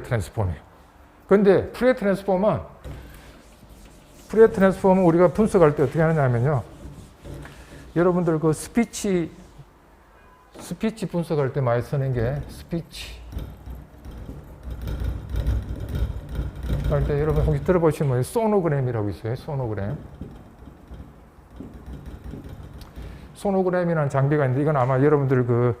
트랜스폼이에요. 근데 프레 트랜스폼은 프레 트랜스폼은 우리가 분석할 때 어떻게 하느냐면요. 여러분들 그 스피치 스피치 분석할 때 많이 쓰는 게 스피치 할 때 여러분 혹시 들어보시면 소노그램이라고 있어요. 소노그램. 소노그램이라는 장비가 있는데 이건 아마 여러분들 그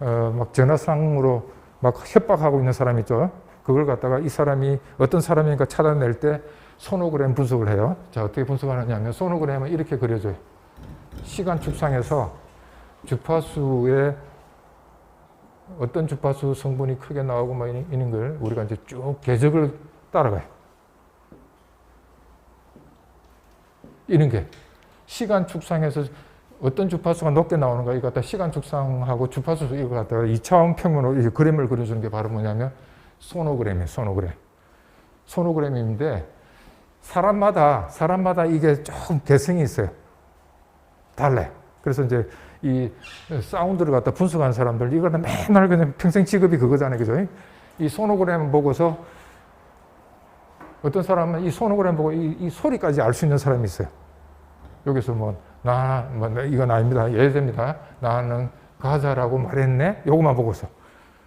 어, 막 전화상으로 막 협박하고 있는 사람 있죠. 그걸 갖다가 이 사람이 어떤 사람인가 찾아낼 때 소노그램 분석을 해요. 자, 어떻게 분석하느냐면 소노그램은 이렇게 그려져요. 시간 축상에서 주파수의 어떤 주파수 성분이 크게 나오고 뭐 이런- 이런 걸 우리가 이제 쭉 궤적을 따라가요. 이런 게 시간 축상에서 어떤 주파수가 높게 나오는가 이거 갖다 시간 축상하고 주파수 이거 갖다가 2차원 평면으로 이 그림을 그려주는 게 바로 뭐냐면 소노그램이에요. 소노그램. 소노그램인데 사람마다 사람마다 이게 조금 개성이 있어요. 달라요. 그래서 이제 이 사운드를 갖다 분석하는 사람들 이걸 맨날 그냥 평생 직업이 그거잖아요. 그죠? 이 소노그램 보고서 어떤 사람은 이 소노그램 보고 이, 이 소리까지 알 수 있는 사람이 있어요. 여기서 뭐, 나, 뭐, 이건 아닙니다. 예됩니다. 나는 가자라고 말했네? 요것만 보고서.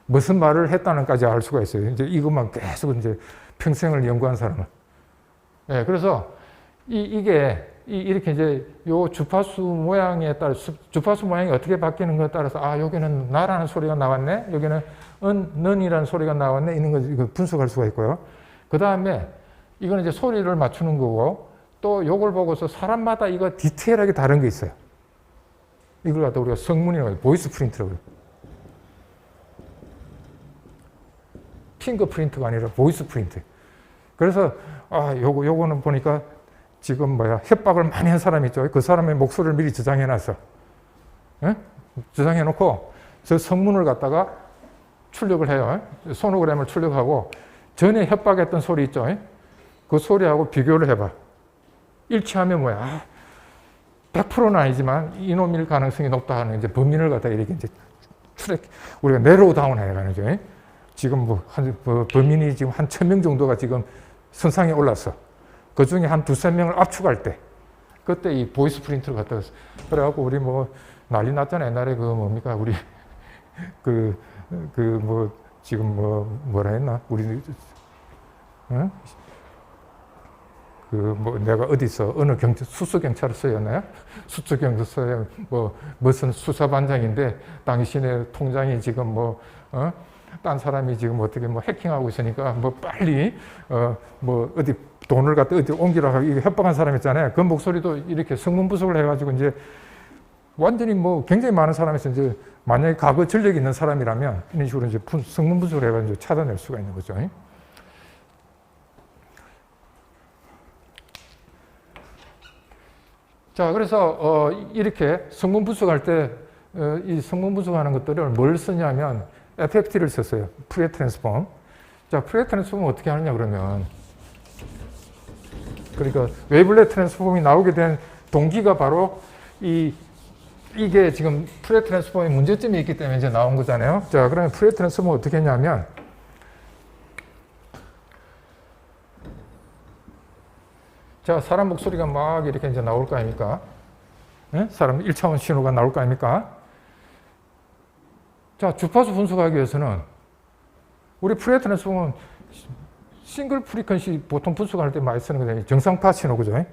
무슨 말을 했다는까지 알 수가 있어요. 이제 이것만 계속 이제 평생을 연구한 사람은. 예, 그래서 이, 이, 이렇게 이제 요 주파수 모양에 따라 주파수 모양이 어떻게 바뀌는 것에 따라서 아 여기는 나라는 소리가 나왔네? 여기는 은 는이라는 소리가 나왔네? 이런 거 분석할 수가 있고요. 그 다음에 이거는 이제 소리를 맞추는 거고 또 요걸 보고서 사람마다 이거 디테일하게 다른 게 있어요. 이걸 갖다 우리가 성문이라고 해요. 보이스 프린트라고 해요 핑거 프린트가 아니라 보이스 프린트 그래서 아 요거 요거는 보니까 지금 뭐야 협박을 많이 한 사람 있죠. 그 사람의 목소리를 미리 저장해 놨어. 예? 저장해 놓고 저 성문을 갖다가 출력을 해요. 소노그램을 출력하고 전에 협박했던 소리 있죠. 그 소리하고 비교를 해봐. 일치하면 뭐야? 아, 100%는 아니지만 이놈일 가능성이 높다 하는 이제 범인을 갖다가 이렇게 이제 추적 우리가 내로우 다운 해가는 거죠. 지금 뭐 한 뭐 범인이 지금 한 천 명 정도가 지금 선상에 올랐어. 그 중에 한 두세 명을 압축할 때, 그때 이 보이스 프린트를 갖다 서 그래갖고 우리 뭐 난리 났잖아. 옛날에 그 뭡니까? 우리 그, 그 뭐 지금 뭐 뭐라 했나? 우리, 어? 그뭐 내가 어디서 어느 경찰, 수수 경찰서였나요? 수수 경찰서에 뭐 무슨 수사반장인데 당신의 통장이 지금 뭐, 어? 딴 사람이 지금 어떻게 뭐 해킹하고 있으니까 뭐 빨리 어 뭐 어디 돈을 갖다 어디 옮기라고 이게 협박한 사람 있잖아요. 그 목소리도 이렇게 성문 부속을 해가지고 이제 완전히 뭐 굉장히 많은 사람에서 이제 만약에 과거 전력이 있는 사람이라면 이런 식으로 이제 분- 성문 부속을 해가지고 찾아낼 수가 있는 거죠. 자, 그래서 어 이렇게 성문 분석할 때 이 성문 분석하는 것들을 뭘 쓰냐면 FFT를 썼어요. 프레 트랜스폼. 자, 프레 트랜스폼은 어떻게 하느냐 그러면 그러니까 웨이블렛 트랜스폼이 나오게 된 동기가 바로 이 이게 지금 프레 트랜스폼의 문제점이 있기 때문에 이제 나온 거잖아요. 자, 그러면 프레 트랜스폼은 어떻게 했냐면 자, 사람 목소리가 막 이렇게 이제 나올 거 아닙니까? 예? 사람 1차원 신호가 나올 거 아닙니까? 자, 주파수 분석하기 위해서는 우리 프레 트랜스폼은 싱글 프리퀀시 보통 분석할 때 많이 쓰는 거잖아요. 정상파 신호, 그죠?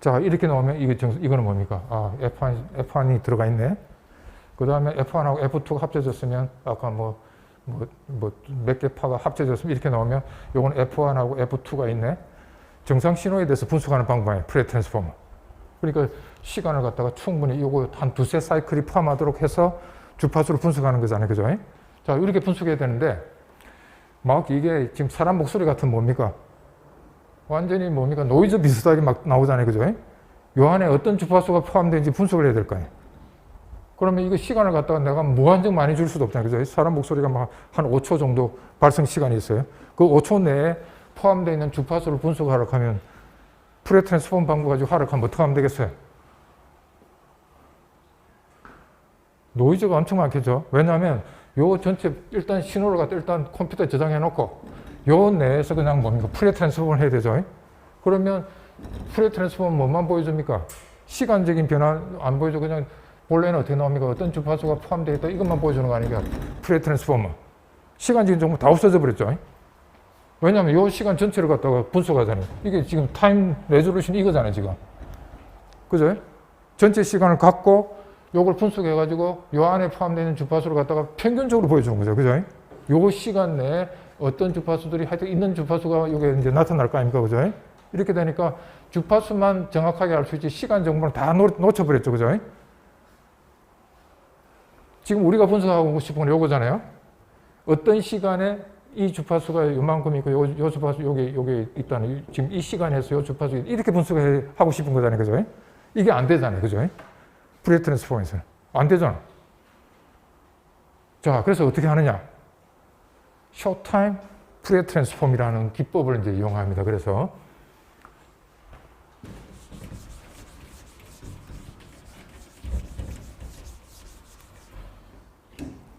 자, 이렇게 나오면 이게 정, 이거는 뭡니까? 아, F1, F1이 들어가 있네. 그 다음에 F1하고 F2가 합쳐졌으면 아까 뭐, 뭐, 뭐, 몇 개 파가 합쳐졌으면 이렇게 나오면 요건 F1하고 F2가 있네. 정상 신호에 대해서 분석하는 방법이에요. 프레 트랜스포머. 그러니까 시간을 갖다가 충분히 요거 한 두세 사이클이 포함하도록 해서 주파수를 분석하는 거잖아요. 그죠? 자, 이렇게 분석해야 되는데 막 이게 지금 사람 목소리 같은 뭡니까? 완전히 뭡니까? 노이즈 비슷하게 막 나오잖아요. 그죠? 요 안에 어떤 주파수가 포함되는지 분석을 해야 될 거 아니에요. 그러면 이거 시간을 갖다가 내가 무한정 많이 줄 수도 없잖아요. 그죠? 사람 목소리가 막 한 5초 정도 발생 시간이 있어요. 그 5초 내에 포함되어 있는 주파수를 분석하려고 하면 프레 트랜스폼 방법 가지고 하려고 하면 어떻게 하면 되겠어요? 노이즈가 엄청 많겠죠. 왜냐하면 요 전체 일단 신호를 갖다 일단 컴퓨터에 저장해 놓고 요 내에서 그냥 뭡니까? 프레 트랜스폼을 해야 되죠. 그러면 프레 트랜스폼은 뭐만 보여줍니까? 시간적인 변화 안 보여줘. 그냥 본래는 어떻게 나옵니까? 어떤 주파수가 포함되어 있다. 이것만 보여주는 거 아니까? 프레 트랜스폼은. 시간적인 정보 다 없어져 버렸죠. 왜냐하면 요 시간 전체를 갖다가 분석하잖아요. 이게 지금 타임 레졸루션이 이거잖아요, 지금. 그죠? 전체 시간을 갖고 요걸 분석해가지고 요 안에 포함되어 있는 주파수를 갖다가 평균적으로 보여주는 거죠. 그죠? 요 시간 내에 어떤 주파수들이 하여튼 있는 주파수가 여기 이제 나타날 거 아닙니까? 그죠? 이렇게 되니까 주파수만 정확하게 알 수 있지 시간 정보는 다 놓, 놓쳐버렸죠. 그죠? 지금 우리가 분석하고 싶은 건 요거잖아요. 어떤 시간에 이 주파수가 요만큼 있고 요, 요 주파수 여기 여기 있다는 이- 지금 이 시간에서 요 주파수 이렇게 분석하고 싶은 거잖아요. 그죠? 이게 안 되잖아요. 그죠? 프레 트랜스폼에서는 안 되잖아. 자, 그래서 어떻게 하느냐? 쇼타임 프레 트랜스폼이라는 기법을 이제 이용합니다. 그래서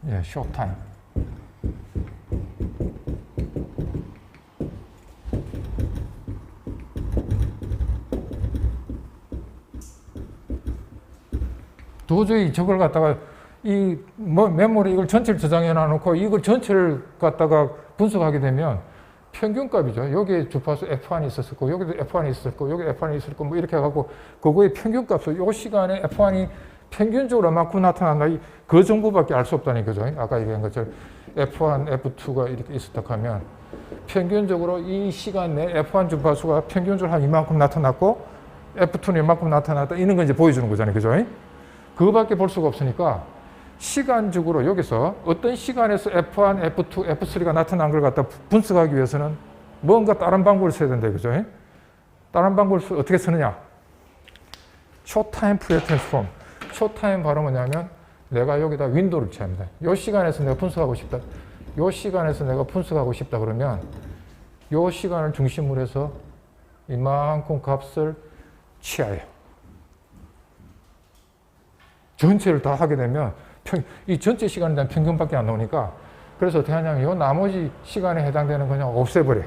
예, 쇼타임. 도저히 저걸 갖다가 이뭐 메모리 이걸 전체를 저장해 놔놓고 이걸 전체를 갖다가 분석하게 되면 평균값이죠. 여기에 주파수 F1이 있었을 거고 여기도 F1이 있었을 거고 여기 F1이 있을 거고 뭐 이렇게 해갖고 그거의 평균값을 요 시간에 F1이 평균적으로 얼마큼 나타난다 이- 그 정보밖에 알 수 없다는 거죠. 아까 얘기한 것처럼 F1, F2가 이렇게 있었다 하면 평균적으로 이 시간 내 F1 주파수가 평균적으로 한 이만큼 나타났고 F2는 이만큼 나타났다 이런 거 이제 보여주는 거잖아요. 그죠? 그거밖에 볼 수가 없으니까 시간적으로 여기서 어떤 시간에서 F1, F2, F3가 나타난 걸 갖다 분석하기 위해서는 뭔가 다른 방법을 써야 된다. 그죠? 다른 방법을 써- 어떻게 쓰느냐? 쇼타임 프레 트랜스폼. 쇼타임 바로 뭐냐면 내가 여기다 윈도우를 취합니다. 요 시간에서 내가 분석하고 싶다. 요 시간에서 내가 분석하고 싶다 그러면 요 시간을 중심으로 해서 이만큼 값을 취하요. 전체를 다 하게 되면 평, 이 전체 시간에 대한 평균밖에 안 나오니까 그래서 하냐면 요 나머지 시간에 해당되는 그냥 없애버려.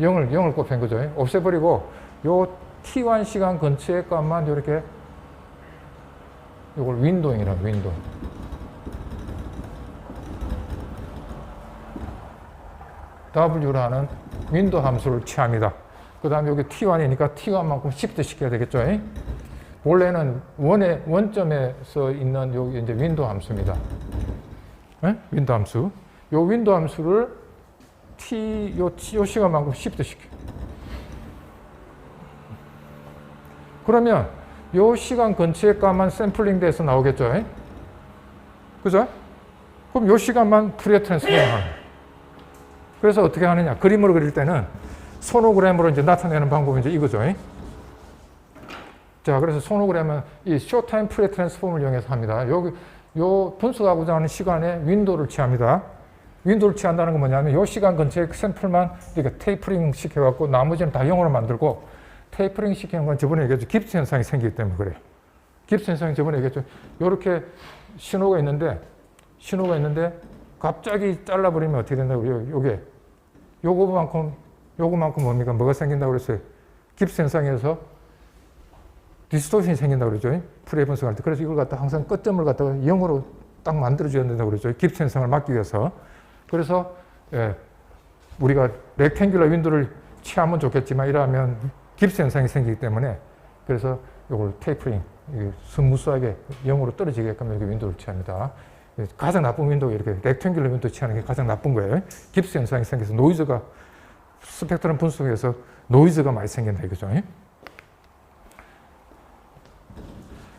0을, 0을 꼽힌 거죠. 없애버리고 요 T1 시간 근처의 값만 이렇게 이걸 윈도잉이라 윈도잉. W라는 윈도 함수를 취합니다. 그 다음에 여기 T1이니까 T1만큼 시프트 시켜야 되겠죠. 원래는 원의 원점에서 있는 여기 이제 윈도 함수입니다. 네? 윈도 함수. 요 윈도 함수를 t 요, 요 시간만큼 시프트 시켜. 그러면 요 시간 근처의 값만 샘플링 돼서 나오겠죠. 그죠? 그럼 요 시간만 프리에 트랜스포머 하는 거예요. 그래서 어떻게 하느냐? 그림을 그릴 때는 소노그램으로 이제 나타내는 방법이 이제 이거죠. 자, 그래서 소노그램은 이 쇼타임 프레 트랜스폼을 이용해서 합니다. 여기 요 분석하고자 하는 시간에 윈도우를 취합니다. 윈도우를 취한다는 건 뭐냐면 요 시간 근처에 샘플만 이렇게 테이프링 시켜갖고 나머지는 다 0으로 만들고 테이프링 시키는 건 저번에 얘기했죠. 깁스 현상이 생기기 때문에 그래요. 깁스 현상이 저번에 얘기했죠. 요렇게 신호가 있는데 신호가 있는데 갑자기 잘라버리면 어떻게 된다고 요, 요게 요거만큼 요거만큼 뭡니까? 뭐가 생긴다고 그랬어요? 깁스 현상에서 디스토션이 생긴다고 그러죠. 프레이 분석할 때. 그래서 이걸 갖다 항상 끝점을 갖다가 0으로 딱 만들어줘야 된다고 그러죠. 깁스 현상을 막기 위해서. 그래서 예, 우리가 렉탱귤러 윈도를 취하면 좋겠지만 이러면 깁스 현상이 생기기 때문에 그래서 이걸 테이프링 스무스하게 0으로 떨어지게끔 이렇게 윈도를 취합니다. 예, 가장 나쁜 윈도가 이렇게 렉탱귤러 윈도 취하는 게 가장 나쁜 거예요. 깁스 현상이 생겨서 노이즈가 스펙트럼 분석에서 노이즈가 많이 생긴다 이거죠.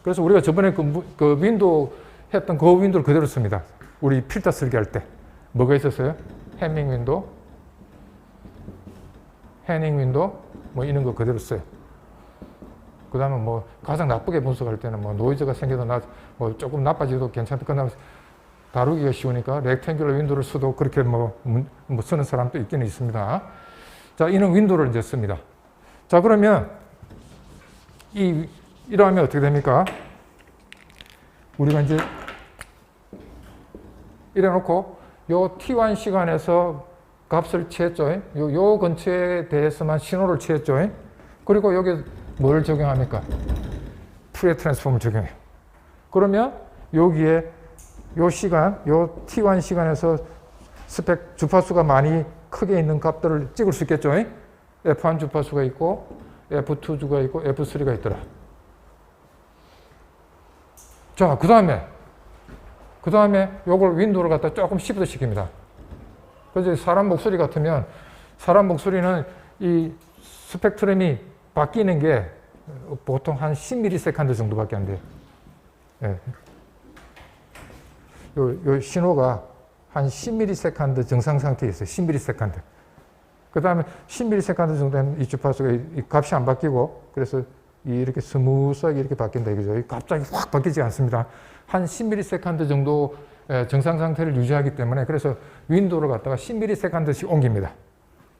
그래서 우리가 저번에 그, 무- 그 윈도우 했던 그 윈도우를 그대로 씁니다. 우리 필터 설계할 때. 뭐가 있었어요? 해밍 윈도우, 해닝 윈도우, 뭐 이런 거 그대로 써요. 그 다음에 뭐 가장 나쁘게 분석할 때는 뭐 노이즈가 생겨도 나, 뭐 조금 나빠지도 괜찮다. 그다음 다루기가 쉬우니까 렉탱귤러 윈도우를 써도 그렇게 뭐, 문- 뭐 쓰는 사람도 있기는 있습니다. 자, 이런 윈도우를 이제 씁니다. 자, 그러면 이 이러하면 어떻게 됩니까? 우리가 이제 이래 놓고 요 T1 시간에서 값을 취했죠. 요, 요 근처에 대해서만 신호를 취했죠. 그리고 여기 뭘 적용합니까? 프레 트랜스폼을 적용해요. 그러면 여기에 요 시간, 요 t1 시간에서 스펙 주파수가 많이 크게 있는 값들을 찍을 수 있겠죠. F1 주파수가 있고 F2 주가 있고 F3가 있더라. 자, 그 다음에 그 다음에 요걸 윈도우를 갖다 조금 시프트 시킵니다. 그래서 사람 목소리 같으면 사람 목소리는 이 스펙트럼이 바뀌는 게 보통 한 10ms 정도밖에 안 돼요. 예. 요, 요 신호가 한 10ms 정상 상태에 있어요. 10ms. 그 다음에 10ms 정도 되면 이 주파수가 이, 이 값이 안 바뀌고 그래서 이 이렇게 스무스하게 이렇게 바뀐다 이거죠. 이 갑자기 확 바뀌지 않습니다. 한 10ms 정도 에, 정상 상태를 유지하기 때문에 그래서 윈도우를 갖다가 10ms씩 옮깁니다.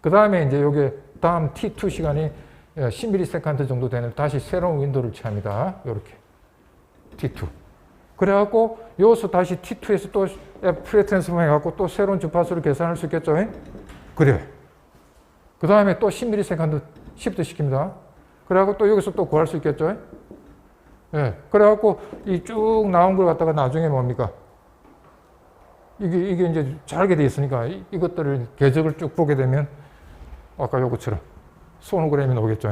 그 다음에 이제 요게 다음 T2 시간이 10ms 정도 되는 다시 새로운 윈도우를 취합니다. 요렇게 T2. 그래갖고 여기서 다시 T2에서 또 프레 트랜스폼 해갖고 또 새로운 주파수를 계산할 수 있겠죠? 그래. 그 다음에 또 10ms 시프트 시킵니다. 그래갖고 또 여기서 또 구할 수 있겠죠? 예. 그래갖고 이 쭉 나온 걸 갖다가 나중에 뭡니까? 이게, 이게 이제 잘게 돼 있으니까 이, 이것들을 궤적을 쭉 보게 되면 아까 요거처럼 소노그램이 나오겠죠?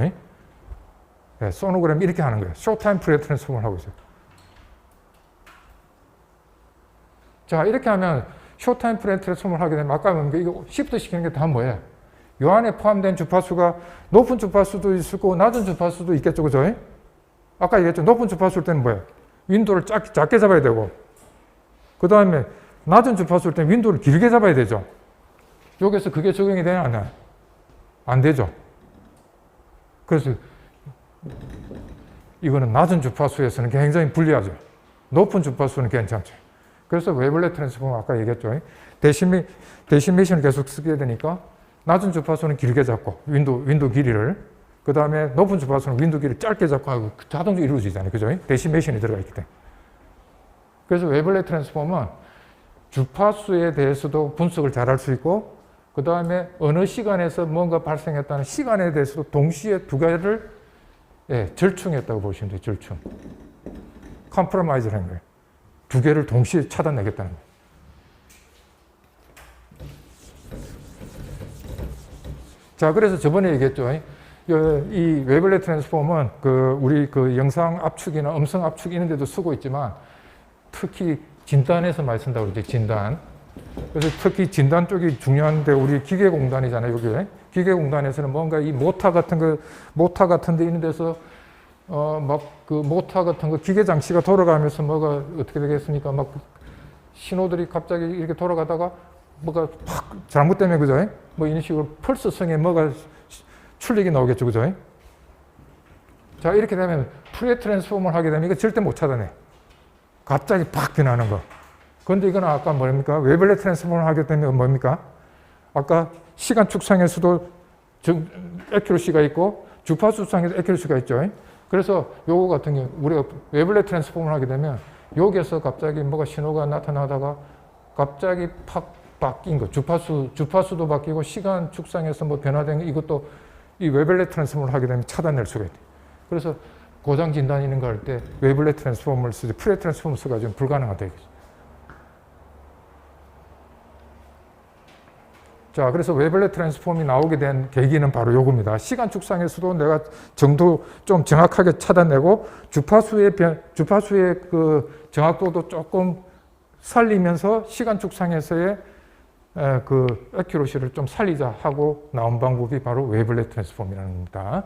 예, 소노그램 이렇게 하는 거예요. 쇼타임 프레 트랜스폼을 하고 있어요. 자, 이렇게 하면 쇼타임 프레 트랜스폼을 하게 되면 아까 뭐 이거 시프트 시키는 게 다 뭐예요? 요 안에 포함된 주파수가 높은 주파수도 있을 거고 낮은 주파수도 있겠죠. 그죠? 아까 얘기했죠. 높은 주파수일 때는 뭐예요? 윈도를 작, 작게 잡아야 되고 그 다음에 낮은 주파수일 때는 윈도를 길게 잡아야 되죠. 여기서 그게 적용이 되냐 안? 안 되죠. 그래서 이거는 낮은 주파수에서는 굉장히 불리하죠. 높은 주파수는 괜찮죠. 그래서 웨블렛 트랜스폼 아까 얘기했죠. 대시미, 대시미션을 계속 쓰게 되니까 낮은 주파수는 길게 잡고 윈도 윈도 길이를 그 다음에 높은 주파수는 윈도 길이를 짧게 잡고 하고 자동적으로 이루어지잖아요. 그죠? 데시메이션이 들어가 있기 때문에. 그래서 웨블렛 트랜스폼은 주파수에 대해서도 분석을 잘 할 수 있고 그 다음에 어느 시간에서 뭔가 발생했다는 시간에 대해서도 동시에 두 개를 예, 절충했다고 보시면 돼요. 절충. 컴프로마이즈를 한 거예요. 두 개를 동시에 차단내겠다는 거예요. 자, 그래서 저번에 얘기했죠. 이 웨블렛 트랜스폼은 그 우리 그 영상 압축이나 음성 압축 이런 데도 쓰고 있지만 특히 진단에서 많이 쓴다고 그러죠. 진단. 그래서 특히 진단 쪽이 중요한데 우리 기계공단이잖아요. 여기 기계공단에서는 뭔가 이 모타 같은 거 모타 같은 데 있는 데서 어 막 그 모타 같은 거 기계 장치가 돌아가면서 뭐가 어떻게 되겠습니까? 막 신호들이 갑자기 이렇게 돌아가다가 뭐가 팍 잘못되면 그죠? 뭐 이런 식으로 펄스성에 뭐가 출력이 나오겠죠, 그죠? 자 이렇게 되면 프레 트랜스폼을 하게 되면 이거 절대 못 차단해. 갑자기 팍 변하는 거. 그런데 이건 아까 뭡니까? 웨블렛 트랜스폼을 하게 되면 뭡니까? 아까 시간 축상에서도 에큐러시가 있고 주파수 상에도 에큐러시가 있죠. 그래서 요거 같은 경우 우리가 웨블렛 트랜스폼을 하게 되면 여기에서 갑자기 뭐가 신호가 나타나다가 갑자기 팍 바뀐 거 주파수 주파수도 바뀌고 시간 축상에서 뭐 변화된 거 이것도 이 웨블렛 트랜스폼을 하게 되면 차단될 수가 있대. 그래서 고장 진단 이런 거 할 때 웨블렛 트랜스폼을 쓰지 프레 트랜스폼을 써가지고 불가능하다. 자, 그래서 웨블렛 트랜스폼이 나오게 된 계기는 바로 요겁니다. 시간 축상에서도 내가 정도 좀 정확하게 차단내고 주파수의 변, 주파수의 그 정확도도 조금 살리면서 시간 축상에서의 에, 그 에큐러시를 좀 살리자 하고 나온 방법이 바로 웨블렛 트랜스폼이라는 겁니다.